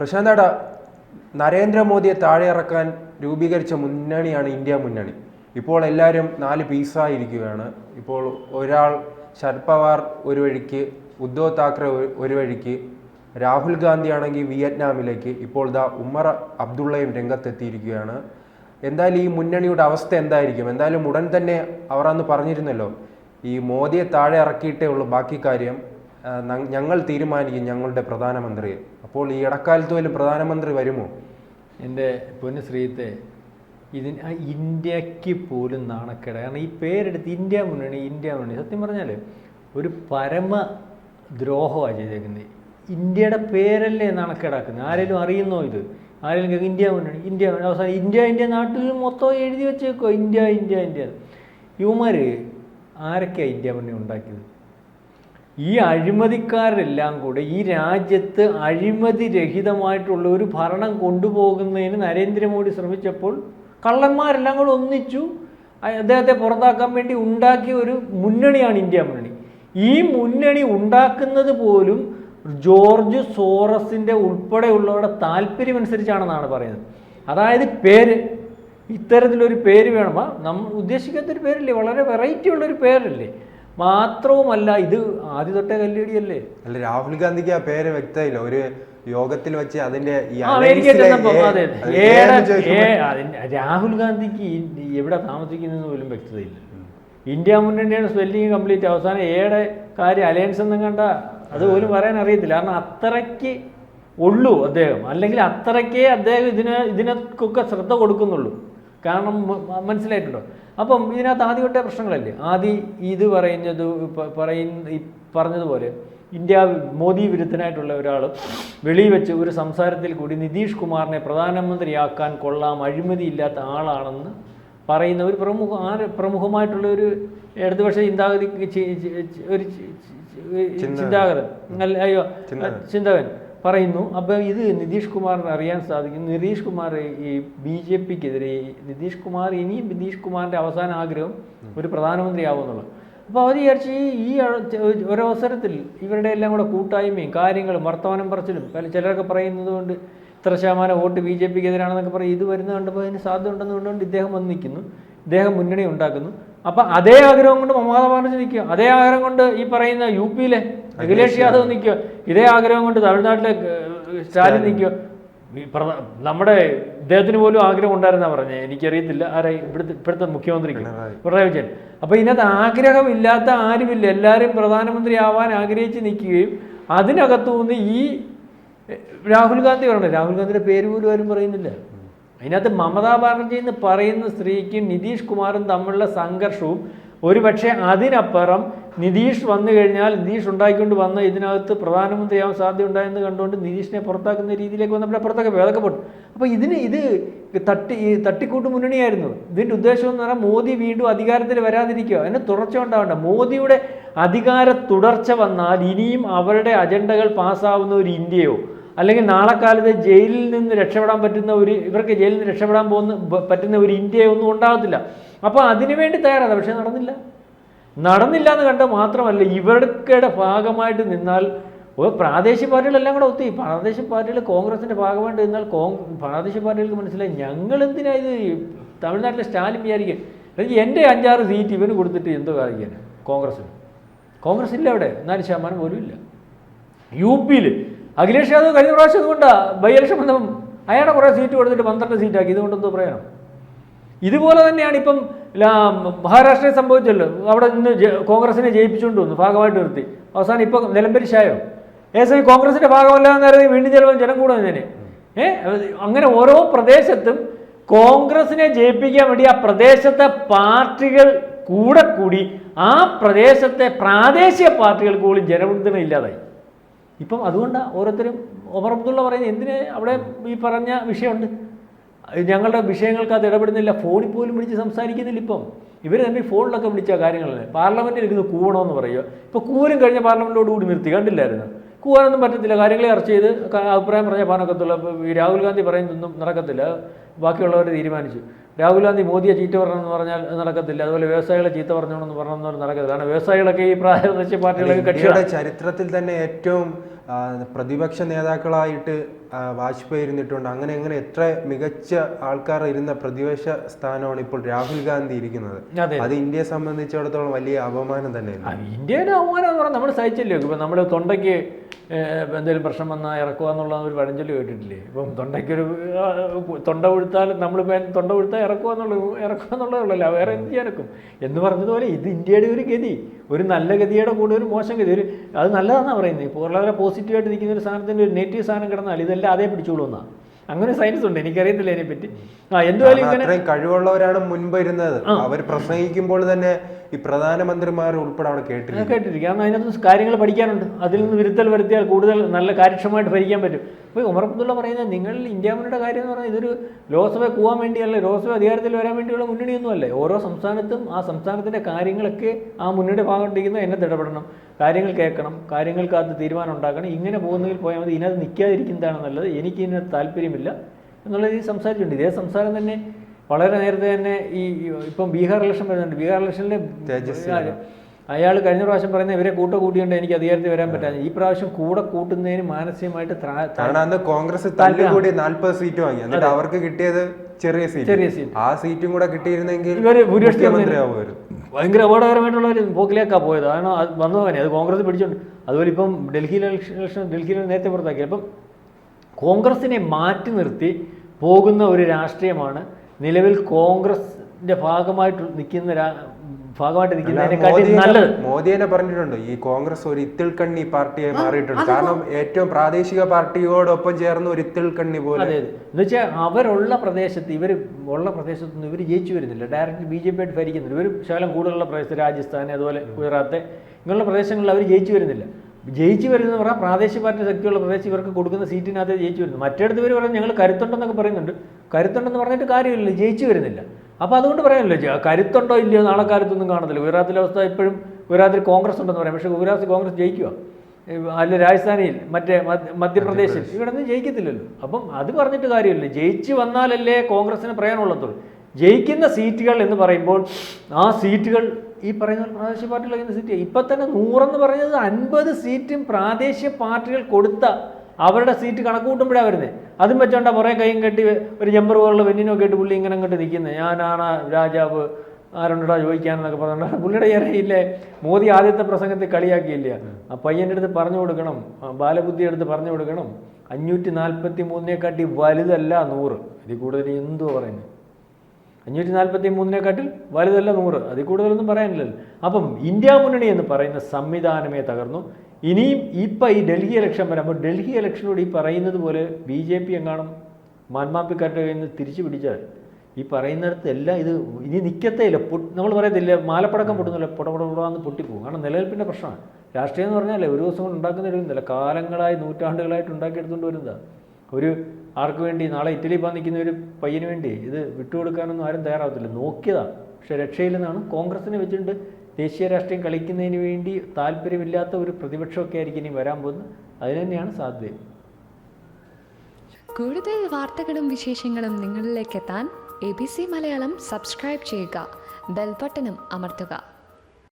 പ്രശാന്താട നരേന്ദ്രമോദിയെ താഴെ ഇറക്കാൻ രൂപീകരിച്ച മുന്നണിയാണ് ഇന്ത്യ മുന്നണി. ഇപ്പോൾ എല്ലാവരും നാല് പീസായിരിക്കുകയാണ്. ഇപ്പോൾ ഒരാൾ ശരത് പവാർ ഒരു വഴിക്ക് ഉദ്ധവ് താക്കറെ ഒരു- വഴിക്ക് രാഹുൽ ഗാന്ധി ആണെങ്കിൽ വിയറ്റ്നാമിലേക്ക് ഇപ്പോൾ ദാ ഉമ്മർ അബ്ദുള്ളയും രംഗത്തെത്തിയിരിക്കുകയാണ്. എന്തായാലും ഈ മുന്നണിയുടെ അവസ്ഥ എന്തായിരിക്കും? എന്തായാലും ഉടൻ തന്നെ അവർ അന്ന് പറഞ്ഞിരുന്നല്ലോ ഈ മോദിയെ താഴെ ഇറക്കിയിട്ടേ ഉള്ളൂ ബാക്കി കാര്യം. ഞങ്ങൾ തീരുമാനിക്കും ഞങ്ങളുടെ പ്രധാനമന്ത്രിയെ. അപ്പോൾ ഈ ഇടക്കാലത്ത് വല്ല പ്രധാനമന്ത്രി വരുമോ? എന്റെ പൊന്നുശ്രീത്തെ ഇതിന് ഇന്ത്യയ്ക്ക് പോലും നാണക്കേട്. കാരണം ഈ പേരെടുത്ത് ഇന്ത്യ മുന്നണി ഇന്ത്യ മുന്നണി. സത്യം പറഞ്ഞാൽ ഒരു പരമ ദ്രോഹമാണ് ചെയ്തേക്കുന്നത് ഇന്ത്യയുടെ പേരല്ലേ നാണക്കേടാക്കുന്നത്? ആരെങ്കിലും അറിയുന്നോ ഇത്? ആരെങ്കിലും ഇന്ത്യ മുന്നണി ഇന്ത്യ അവസാനം ഇന്ത്യ ഇന്ത്യ നാട്ടിൽ മൊത്തം എഴുതി വെച്ചേക്കോ ഇന്ത്യ ഇന്ത്യ ഇന്ത്യ. ഇവന്മാർ ആരൊക്കെയാണ് ഇന്ത്യ മുന്നണി ഉണ്ടാക്കിയത്? ഈ അഴിമതിക്കാരെല്ലാം കൂടെ ഈ രാജ്യത്ത് അഴിമതി രഹിതമായിട്ടുള്ള ഒരു ഭരണം കൊണ്ടുപോകുന്നതിന് നരേന്ദ്രമോദി ശ്രമിച്ചപ്പോൾ കള്ളന്മാരെല്ലാം കൂടെ ഒന്നിച്ചു. അദ്ദേഹത്തെ പുറത്താക്കാൻ വേണ്ടി ഉണ്ടാക്കിയ ഒരു മുന്നണിയാണ് ഇന്ത്യ മുന്നണി. ഈ മുന്നണി ഉണ്ടാക്കുന്നത് പോലും ജോർജ് സോറസിന്റെ ഉൾപ്പെടെയുള്ളവരുടെ താല്പര്യം അനുസരിച്ചാണെന്നാണ് പറയുന്നത്. അതായത് പേര് ഇത്തരത്തിലൊരു പേര് വേണം. ആ നമ്മൾ ഉദ്ദേശിക്കാത്തൊരു പേരല്ലേ? വളരെ വെറൈറ്റി ഉള്ളൊരു പേരല്ലേ? മാത്രവുമല്ല ഇത് ആദ്യ തൊട്ടേ കല്ലിടിയല്ലേ? അല്ല രാഹുൽ ഗാന്ധിക്ക് ആ പേര് വ്യക്തമായില്ല. ഒരു യോഗത്തിൽ വെച്ച് അതിന്റെ രാഹുൽ ഗാന്ധിക്ക് എവിടെ താമസിക്കുന്നതെന്ന് പോലും വ്യക്തതയില്ല. ഇന്ത്യ മുന്നണിയാണ് സ്പെല്ലിങ് കംപ്ലീറ്റ് അവസാനം ഏടെ കാര്യം അലയൻസ് എന്നും കണ്ട അത് പോലും പറയാൻ അറിയത്തില്ല. കാരണം അത്രയ്ക്ക് ഉള്ളൂ അദ്ദേഹം. അല്ലെങ്കിൽ അത്രയ്ക്കേ അദ്ദേഹം ഇതിന് ഇതിനൊക്കെ ശ്രദ്ധ കൊടുക്കുന്നുള്ളൂ. കാരണം മനസ്സിലായിട്ടുണ്ടോ? അപ്പം ഇതിനകത്ത് ആദ്യ തൊട്ടേ പ്രശ്നങ്ങളല്ലേ? ആദ്യം ഇത് പറയുന്നത് പറയുന്ന പറഞ്ഞതുപോലെ ഇന്ത്യ മോദി വിരുദ്ധനായിട്ടുള്ള ഒരാൾ വെളി വെച്ച് ഒരു സംസാരത്തിൽ കൂടി നിതീഷ് കുമാറിനെ പ്രധാനമന്ത്രിയാക്കാൻ കൊള്ളാം അഴിമതിയില്ലാത്ത ആളാണെന്ന് പറയുന്ന ഒരു പ്രമുഖ ആ പ്രമുഖമായിട്ടുള്ള ഒരു ഇടതുപക്ഷ ചിന്താഗതിക്ക് ഒരു ചിന്താഗതൻ. അല്ല അയ്യോ ചിന്തകൻ. പറയുന്നു. അപ്പോൾ ഇത് നിതീഷ് കുമാറിന് അറിയാൻ സാധിക്കും. നിതീഷ് കുമാർ ഈ ബി ജെ പിക്കെതിരെ നിതീഷ് കുമാർ ഇനിയും നിതീഷ് കുമാറിന്റെ അവസാന ആഗ്രഹം ഒരു പ്രധാനമന്ത്രി ആവുമെന്നുള്ളത് അപ്പോൾ അവർ വിചാരിച്ച് ഈ ഒരവസരത്തിൽ ഇവരുടെ എല്ലാം കൂടെ കൂട്ടായ്മയും കാര്യങ്ങളും വർത്തമാനം പറച്ചിലും പല ചിലരൊക്കെ പറയുന്നത് കൊണ്ട് ഇത്ര ശതമാനം വോട്ട് ബി ജെ പിക്ക് എതിരാണെന്നൊക്കെ പറയും. ഇത് വരുന്നത് കണ്ടപ്പോൾ അതിന് സാധ്യത ഉണ്ടെന്ന് കണ്ടുകൊണ്ട് ഇദ്ദേഹം വന്ന് നിൽക്കുന്നു. ഇദ്ദേഹം മുന്നണി ഉണ്ടാക്കുന്നു. അപ്പം അതേ ആഗ്രഹം കൊണ്ട് മമതാ ബാനർജി നിൽക്കുക. അതേ ആഗ്രഹം കൊണ്ട് ഈ പറയുന്ന യു പിയിലെ അഖിലേഷ് യാദവ് നിൽക്കുക ഇതേ ആഗ്രഹം കൊണ്ട് തമിഴ്നാട്ടിലെ സ്റ്റാലിൻ നിൽക്കുക നമ്മുടെ ഇദ്ദേഹത്തിന് പോലും ആഗ്രഹം ഉണ്ടായിരുന്നാ പറഞ്ഞത് എനിക്കറിയത്തില്ല ആരെ ഇവിടുത്തെ ഇപ്പോഴത്തെ മുഖ്യമന്ത്രിക്ക്. പിണറായി. വിജയൻ. അപ്പോൾ ഇതിനകത്ത് ആഗ്രഹമില്ലാത്ത ആരുമില്ല. എല്ലാവരും പ്രധാനമന്ത്രി ആവാൻ ആഗ്രഹിച്ച് നിൽക്കുകയും അതിനകത്തു നിന്ന് ഈ രാഹുൽ ഗാന്ധി പറഞ്ഞു രാഹുൽ ഗാന്ധിയുടെ പേര് പോലും ആരും പറയുന്നില്ല. അതിനകത്ത് മമതാ ബാനർജി എന്ന് പറയുന്ന സ്ത്രീക്കും നിതീഷ് കുമാറും തമ്മിലുള്ള സംഘർഷവും ഒരുപക്ഷെ അതിനപ്പുറം നിതീഷ് വന്നു കഴിഞ്ഞാൽ നിതീഷ് ഉണ്ടാക്കിക്കൊണ്ട് വന്ന ഇതിനകത്ത് പ്രധാനമന്ത്രിയാവാൻ സാധ്യത ഉണ്ടായെന്ന് കണ്ടുകൊണ്ട് നിതീഷിനെ പുറത്താക്കുന്ന രീതിയിലേക്ക് വന്നപ്പോൾ പുറത്തൊക്കെ വേദക്കപ്പെട്ടു പോട്ടു അപ്പോൾ ഇതിന് ഇത് തട്ടി ഈ തട്ടിക്കൂട്ട് മുന്നണിയായിരുന്നു. ഇതിന്റെ ഉദ്ദേശം എന്ന് പറഞ്ഞാൽ മോദി വീണ്ടും അധികാരത്തിൽ വരാതിരിക്കുക. അതിന് തുടർച്ച ഉണ്ടാവണ്ട. മോദിയുടെ അധികാര തുടർച്ച വന്നാൽ ഇനിയും അവരുടെ അജണ്ടകൾ പാസ്സാവുന്ന ഒരു ഇന്ത്യയോ അല്ലെങ്കിൽ നാളെ കാലത്ത് ജയിലിൽ നിന്ന് രക്ഷപ്പെടാൻ പറ്റുന്ന ഒരു ഇവർക്ക് ജയിലിൽ നിന്ന് രക്ഷപ്പെടാൻ പോകുന്ന പറ്റുന്ന ഒരു ഇന്ത്യയോ ഒന്നും ഉണ്ടാകത്തില്ല. അപ്പോൾ അതിനുവേണ്ടി തയ്യാറാണ്. പക്ഷേ നടന്നില്ല. നടന്നില്ല എന്ന് കണ്ട മാത്രമല്ല ഇവർക്കിടെ ഭാഗമായിട്ട് നിന്നാൽ പ്രാദേശിക പാർട്ടികളെല്ലാം കൂടെ ഒത്തി പ്രാദേശിക പാർട്ടികൾ കോൺഗ്രസിന്റെ ഭാഗമായിട്ട് നിന്നാൽ കോൺ പ്രാദേശിക പാർട്ടികൾക്ക് മനസ്സിലായി ഞങ്ങൾ എന്തിനാ ഇത് തമിഴ്നാട്ടിലെ സ്റ്റാലിൻ വിചാരിക്കുക എന്റെ അഞ്ചാറ് സീറ്റ് ഇവന് കൊടുത്തിട്ട് എന്തോ കാണിക്കാൻ കോൺഗ്രസ്സിന് കോൺഗ്രസ് ഇല്ല അവിടെ നാല് ശതമാനം പോലും ഇല്ല. യു പിയിൽ അഖിലേഷ് യാദവ് കഴിഞ്ഞ പ്രാവശ്യം അതുകൊണ്ടാ ബൈ ഇലക്ഷൻ വന്നപ്പം അയാളെ കുറേ സീറ്റ് കൊടുത്തിട്ട് പന്ത്രണ്ട് സീറ്റാക്കി. ഇതുകൊണ്ടെന്തോ പറയണം ഇതുപോലെ തന്നെയാണ് ഇപ്പം മഹാരാഷ്ട്രയെ സംഭവിച്ചല്ലോ. അവിടെ നിന്ന് കോൺഗ്രസിനെ ജയിപ്പിച്ചുകൊണ്ട് വന്നു ഭാഗമായിട്ട് നിർത്തി. അവസാനം ഇപ്പം നിലംപരിശായോ ഏസമയം കോൺഗ്രസിന്റെ ഭാഗമല്ല എന്നറിയാതെ വീണ്ടും ചിലപ്പോൾ ജനം കൂടെ തന്നെ ഏ അങ്ങനെ ഓരോ പ്രദേശത്തും കോൺഗ്രസിനെ ജയിപ്പിക്കാൻ വേണ്ടി ആ പ്രദേശത്തെ പാർട്ടികൾ കൂടെ കൂടി ആ പ്രദേശത്തെ പ്രാദേശിക പാർട്ടികൾക്ക് പോലും ജനപിന്തുണ ഇല്ലാതായി. ഇപ്പം അതുകൊണ്ടാണ് ഓരോരുത്തരും ഒമർ അബ്ദുള്ള പറയുന്നത് എന്തിന് അവിടെ ഈ പറഞ്ഞ വിഷയമുണ്ട്? ഞങ്ങളുടെ വിഷയങ്ങൾക്ക് അത് ഇടപെടുന്നില്ല. ഫോണിൽ പോലും വിളിച്ച് സംസാരിക്കുന്നില്ല ഇപ്പം. ഇവർ തമ്മിൽ ഫോണിലൊക്കെ വിളിച്ച കാര്യങ്ങളല്ലേ? പാർലമെന്റിൽ ഇരുന്ന് കൂവണമെന്ന് പറയുക. ഇപ്പോൾ കൂവലും കഴിഞ്ഞ പാർലമെന്റോട് കൂടി നിർത്തി. കണ്ടില്ലായിരുന്നു? കൂവാനൊന്നും പറ്റത്തില്ല. കാര്യങ്ങളെ ചർച്ച ചെയ്ത് അഭിപ്രായം പറഞ്ഞാൽ പാനക്കത്തുള്ള ഈ രാഹുൽ ഗാന്ധി പറയുന്നതൊന്നും നടക്കത്തില്ല. ബാക്കിയുള്ളവർ തീരുമാനിച്ചു. രാഹുൽ ഗാന്ധി മോദിയെ ചീത്ത പറഞ്ഞെന്ന് പറഞ്ഞാൽ നടക്കത്തില്ല. അതുപോലെ വ്യവസായികളെ ചീത്ത പറഞ്ഞോണെന്ന് പറഞ്ഞെന്ന് നടക്കത്തില്ല. കാരണം വ്യവസായികളൊക്കെ ഈ പ്രാദേശിക പാർട്ടികളൊക്കെ കക്ഷിയുടെ ചരിത്രത്തിൽ തന്നെ ഏറ്റവും പ്രതിപക്ഷ നേതാക്കളായിട്ട് വാജ്പേയി ഇരുന്നിട്ടുണ്ട് അങ്ങനെ അങ്ങനെ എത്ര മികച്ച ആൾക്കാർ ഇരുന്ന പ്രതിപക്ഷ സ്ഥാനമാണ് ഇപ്പോൾ രാഹുൽ ഗാന്ധി ഇരിക്കുന്നത്. അത്. ഇന്ത്യയെ സംബന്ധിച്ചിടത്തോളം വലിയ അപമാനം തന്നെയാണ് ഇന്ത്യയുടെ അപമാനം എന്ന് പറഞ്ഞാൽ നമ്മൾ സഹിച്ചല്ലോ? ഇപ്പം നമ്മൾ തൊണ്ടയ്ക്ക് എന്തെങ്കിലും പ്രശ്നം വന്നാൽ ഇറക്കുക എന്നുള്ള ഒരു പഴഞ്ചൊല്ലി കേട്ടിട്ടില്ലേ? ഇപ്പം തൊണ്ടയ്ക്കൊരു ഒരു തൊണ്ട കൊടുത്താൽ നമ്മൾ തൊണ്ട കൊടുത്താൽ ഇറക്കുക എന്നുള്ളത് ഇറക്കുക എന്നുള്ളതേ ഉള്ളല്ലോ വേറെ എന്ത് ചെയ്യാനൊക്കും? എന്ന് പറഞ്ഞതുപോലെ ഇത് ഇന്ത്യയുടെ ഒരു ഗതി. ഒരു നല്ല ഗതിയുടെ കൂടെ ഒരു മോശം ഗതി ഒരു അത് നല്ലതാണെന്നാണ് പറയുന്നത് ഇപ്പോൾ വളരെ പോസിറ്റീവായിട്ട് നിൽക്കുന്ന ഒരു സാധനത്തിന്റെ ഒരു നെഗറ്റീവ് സാധനം കിടന്നാൽ ഇതെല്ലാം അതേ പിടിച്ചോളൂ എന്നാണ് അങ്ങനെ സയൻസ് ഉണ്ട് എനിക്കറിയത്തില്ല അതിനെപ്പറ്റി. ആ എന്തുവായാലും ഇങ്ങനെ കഴിവുള്ളവരാണ് മുൻപ് ഇരുന്നത്. അവർ പ്രസംഗിക്കുമ്പോൾ തന്നെ ഈ പ്രധാനമന്ത്രിമാർ ഉൾപ്പെടെ അവിടെ കേട്ടിരിക്കും. കേട്ടിരിക്കും. അതിനകത്ത് കാര്യങ്ങൾ പഠിക്കാനുണ്ട്. അതിൽ നിന്ന് വിരുദ്ധൽ വരുത്തിയാൽ കൂടുതൽ നല്ല കാര്യക്ഷമമായിട്ട് ഭരിക്കാൻ പറ്റും. അപ്പോൾ ഉമർ അബ്ദുള്ള പറയുന്നത് നിങ്ങൾ ഇന്ത്യ മുന്നണിയുടെ കാര്യം എന്ന് പറഞ്ഞാൽ ഇതൊരു ലോക്സഭ പോകാൻ വേണ്ടിയല്ല ലോക്സഭ അധികാരത്തിൽ വരാൻ വേണ്ടിയുള്ള മുന്നണിയൊന്നുമല്ലേ. ഓരോ സംസ്ഥാനത്തും ആ സംസ്ഥാനത്തിന്റെ കാര്യങ്ങളൊക്കെ ആ മുന്നണിയുടെ ഭാഗത്തിരിക്കുന്ന എന്നെ ഇടപെടണം കാര്യങ്ങൾ കേൾക്കണം. കാര്യങ്ങൾക്കകത്ത് തീരുമാനം ഉണ്ടാക്കണം. ഇങ്ങനെ പോകുന്നതിൽ പോയാൽ മതി. ഇതിനകത്ത് നിൽക്കാതിരിക്കുന്നതാണ് നല്ലത്. എനിക്ക് ഇതിനകത്ത് താല്പര്യമില്ല. എന്നുള്ള രീതിയിൽ സംസാരിച്ചിട്ടുണ്ട്. ഇതേ സംസാരം തന്നെ വളരെ നേരത്തെ തന്നെ ഈ ഇപ്പം ബീഹാർ ഇലക്ഷൻ വരുന്നുണ്ട്. ബീഹാർ ഇലക്ഷനിലെ അയാൾ കഴിഞ്ഞ പ്രാവശ്യം പറയുന്നത് ഇവരെ കൂട്ട കൂട്ടിയുണ്ട് എനിക്ക് അധികാരത്തിൽ വരാൻ പറ്റാതെ ഈ പ്രാവശ്യം കൂടെ കൂട്ടുന്നതിന് മാനസികമായിട്ട് അന്ന് കോൺഗ്രസ് തല്ലുകൂടി നാല്പത് സീറ്റ് വാങ്ങി. എന്നിട്ട് അവർക്ക് കിട്ടിയത് ചെറിയ സീറ്റ്. ചെറിയ സീറ്റ്. ആ സീറ്റും കൂടെ കിട്ടിയിരുന്നെങ്കിൽ ഇവർ ഭൂരിപക്ഷം മുഖ്യമന്ത്രിയാവുമായിരുന്നു. ഭയങ്കര അപകടകരമായിട്ടുള്ള ഒരു പോക്കിലേക്കാണ് പോയത്. കാരണം അത് വന്നു തന്നെ അത് കോൺഗ്രസ് പിടിച്ചോണ്ട്. അതുപോലെ ഇപ്പം ഡൽഹിയിലെ ഇലക്ഷൻ ഇലക്ഷൻ ഡൽഹിയിൽ നേരത്തെ പുറത്താക്കി അപ്പം കോൺഗ്രസിനെ മാറ്റി നിർത്തി പോകുന്ന ഒരു രാഷ്ട്രീയമാണ് നിലവിൽ കോൺഗ്രസിന്റെ ഭാഗമായിട്ട് നിൽക്കുന്ന രാ- ഭാഗമായിട്ട് നിൽക്കുന്നതിനെക്കാട്ടി മോദി നല്ലത്. മോദിയെ പറഞ്ഞിട്ടുണ്ട്. ഈ കോൺഗ്രസ് ഒരു ഇത്തിൾ കണ്ണി പാർട്ടിയായി മാറിയിട്ടുണ്ട്. കാരണം ഏറ്റവും പ്രാദേശിക പാർട്ടിയോടൊപ്പം ചേർന്ന് ഒരു ഇത്തിൾ കണ്ണി പോലെ. അതെ അതെ. എന്ന് വെച്ചാൽ അവരുള്ള പ്രദേശത്ത് ഇവർ ഉള്ള പ്രദേശത്ത് നിന്ന് ഇവർ ജയിച്ചു വരുന്നില്ല. ഡയറക്റ്റ് ബി ജെ പി ആയിട്ട് ഭരിക്കുന്നില്ല. ഇവർ ശകലം കൂടുതലുള്ള പ്രദേശത്ത് രാജസ്ഥാൻ അതുപോലെ ഗുജറാത്ത് ഇങ്ങനെയുള്ള പ്രദേശങ്ങളിൽ അവർ ജയിച്ചു വരുന്നില്ല. ജയിച്ചു വരുന്നത് പറഞ്ഞാൽ പ്രാദേശിക പാർട്ടി ശക്തിയുള്ള പ്രദേശം ഇവർക്ക് കൊടുക്കുന്ന സീറ്റിനകത്ത് ജയിച്ചു വരുന്നു. മറ്റേടത്ത് പേര് പറഞ്ഞാൽ ഞങ്ങൾ കരുത്തുണ്ടെന്നൊക്കെ പറയുന്നുണ്ട്. കരുത്തുണ്ടെന്ന് പറഞ്ഞിട്ട് കാര്യമില്ല ജയിച്ചു വരുന്നില്ല. അപ്പോൾ അതുകൊണ്ട് പറയാനല്ലോ കരുത്തുണ്ടോ ഇല്ലയോ നാളെ കാലത്തൊന്നും കാണത്തില്ല. ഗുജറാത്തിലെ അവസ്ഥ ഇപ്പോഴും ഗുജറാത്തിൽ കോൺഗ്രസ് ഉണ്ടെന്ന് പറയാം. പക്ഷേ ഗുജറാത്തിൽ കോൺഗ്രസ് ജയിക്കുക അല്ല രാജസ്ഥാനിൽ മറ്റേ മധ്യപ്രദേശിൽ ഇവിടെ നിന്ന് ജയിക്കത്തില്ലല്ലോ. അപ്പം അത് പറഞ്ഞിട്ട് കാര്യമില്ല. ജയിച്ച് വന്നാലല്ലേ കോൺഗ്രസിന് പ്രയോജനമുള്ളത്തുള്ളൂ. ജയിക്കുന്ന സീറ്റുകൾ എന്ന് പറയുമ്പോൾ ആ സീറ്റുകൾ ഈ പറയുന്ന പ്രാദേശിക പാർട്ടികൾ കഴിക്കുന്ന സീറ്റ് ഇപ്പം തന്നെ നൂറെന്ന് പറയുന്നത് അൻപത് സീറ്റും പ്രാദേശിക പാർട്ടികൾ കൊടുത്ത അവരുടെ സീറ്റ് കണക്ക് കൂട്ടുമ്പോഴാണ് വരുന്നത് അതും വെച്ചോണ്ട കുറേ കൈയും കെട്ടി ഒരു ജമ്പർ പോലുള്ള വെന്നിനൊക്കെ ഇട്ട് പുള്ളി ഇങ്ങനെ അങ്ങോട്ട് നിൽക്കുന്നത് ഞാനാണ് രാജാവ് ആരുണ്ടടാ ചോദിക്കാനെന്നൊക്കെ പറഞ്ഞിട്ട് പുള്ളിയുടെ ഇറയില്ലേ മോദി ആദ്യത്തെ പ്രസംഗത്തിൽ കളിയാക്കിയില്ല? ആ പയ്യന്റെ അടുത്ത് പറഞ്ഞു കൊടുക്കണം. ബാലബുദ്ധി എടുത്ത് പറഞ്ഞു കൊടുക്കണം. അഞ്ഞൂറ്റി നാൽപ്പത്തി മൂന്നിനെക്കാട്ടി വലുതല്ല നൂറ്. ഇതിൽ കൂടുതൽ എന്തോ പറയുന്നത് അഞ്ഞൂറ്റി നാൽപ്പത്തി മൂന്നിനെക്കാട്ടിൽ വലുതല്ല നൂറ്. അതിൽ കൂടുതലൊന്നും പറയാനില്ലല്ലോ. അപ്പം ഇന്ത്യ മുന്നണി എന്ന് പറയുന്ന സംവിധാനമേ തകർന്നു. ഇനിയും ഇപ്പം ഈ ഡൽഹി ഇലക്ഷൻ വരുമ്പോൾ ഡൽഹി ഇലക്ഷനോട് ഈ പറയുന്നത് പോലെ ബി ജെ പി എങ്ങാനും മാൻമാപ്പിക്കാരുടെ കയ്യിൽ നിന്ന് തിരിച്ചു പിടിച്ചാൽ ഈ പറയുന്നിടത്ത് എല്ലാം ഇത് ഇനി നിൽക്കത്തേ ഇല്ല പൊ നമ്മൾ പറയത്തില്ല മാലപ്പടക്കം പൊട്ടുന്നില്ല പുടപുടപുടാന്ന് പൊട്ടിപ്പോകും. കാരണം നിലനിൽപ്പിന്റെ പ്രശ്നമാണ്. രാഷ്ട്രീയം എന്ന് പറഞ്ഞാൽ ഒരു ദിവസം കൊണ്ട് ഉണ്ടാക്കുന്ന ഒരു കാലങ്ങളായി നൂറ്റാണ്ടുകളായിട്ട് ഉണ്ടാക്കിയെടുത്തുകൊണ്ട് വരുന്നതാണ് ഒരു ആർക്ക് വേണ്ടി? നാളെ ഇറ്റലി പോകാൻ നിൽക്കുന്ന ഒരു പയ്യന് വേണ്ടി. ഇത് വിട്ടുകൊടുക്കാനൊന്നും ആരും തയ്യാറാവത്തില്ല. നോക്കിയതാണ് പക്ഷേ രക്ഷയില്ലെന്നാണ് കോൺഗ്രസിനെ വെച്ചിട്ടുണ്ട്. ദേശീയ രാഷ്ട്രീയം കളിക്കുന്നതിന് വേണ്ടി താല്പര്യമില്ലാത്ത ഒരു പ്രതിപക്ഷമൊക്കെ ആയിരിക്കും ഇനി വരാൻ പോകുന്നത്. അതിന് തന്നെയാണ് സാധ്യത. കൂടുതൽ വാർത്തകളും വിശേഷങ്ങളും നിങ്ങളിലേക്ക് എത്താൻ A B C Malayalam subscribe ചെയ്യുക. ബെൽബട്ടനും അമർത്തുക.